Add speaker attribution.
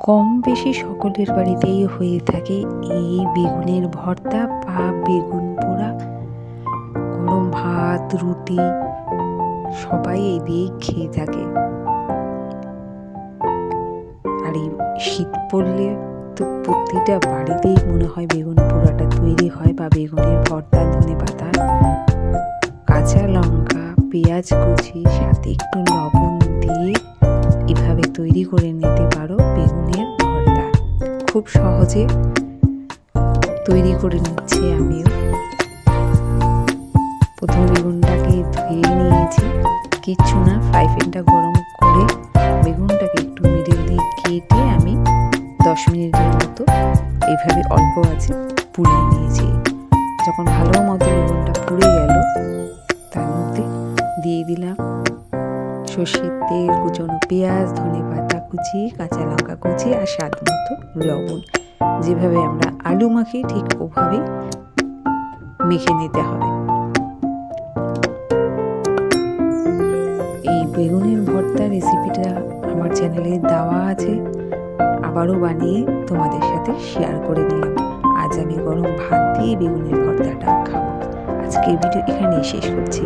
Speaker 1: কম বেশি সকলের বাড়িতেই হয়ে থাকে এই বেগুনের ভর্তা বা বেগুন পোড়া, গরম ভাত, রুটি, সবাই এই দিয়েই খেয়ে থাকে। আর এই শীত পড়লে তো প্রতিটা বাড়িতেই মনে হয় বেগুন পোড়াটা তৈরি হয় বা বেগুনের ভর্তা, ধনে পাতা, কাঁচা লঙ্কা, পেঁয়াজ কুচি, সাথে একটু লবণ তৈরি করে নিতে পারো বেগুনের ভর্তা। খুব সহজে তৈরি করে নিচ্ছি আমিও। প্রথমে বেগুনটাকে ধুয়ে নিয়েছি। কিচ্ছু না, ফ্রাই প্যানটা গরম করে বেগুনটাকে একটু মিডিল দিয়ে কেটে আমি দশ মিনিটের মতো এইভাবে অল্প আছে পুড়িয়ে নিয়েছি। যখন ভালো মতো বেগুনটা পুড়ে গেল, তার মধ্যে দিয়ে দিলাম সর্ষের তেল, কুচনো পেঁয়াজ, ধনে পাতা কুচি, কাঁচা লঙ্কা কুচি আর স্বাদ মতো লবণ। যেভাবে আমরা আলু মাখি, ঠিক ওভাবেই মেখে নিতে হবে। এই বেগুনের ভর্তা রেসিপিটা আমার চ্যানেলে দেওয়া আছে। আবারও বানিয়ে তোমাদের সাথে শেয়ার করে নিলাম। আজ আমি গরম ভাত দিয়ে বেগুনের ভর্তাটা খাব। আজকের ভিডিও এখানেই শেষ করছি।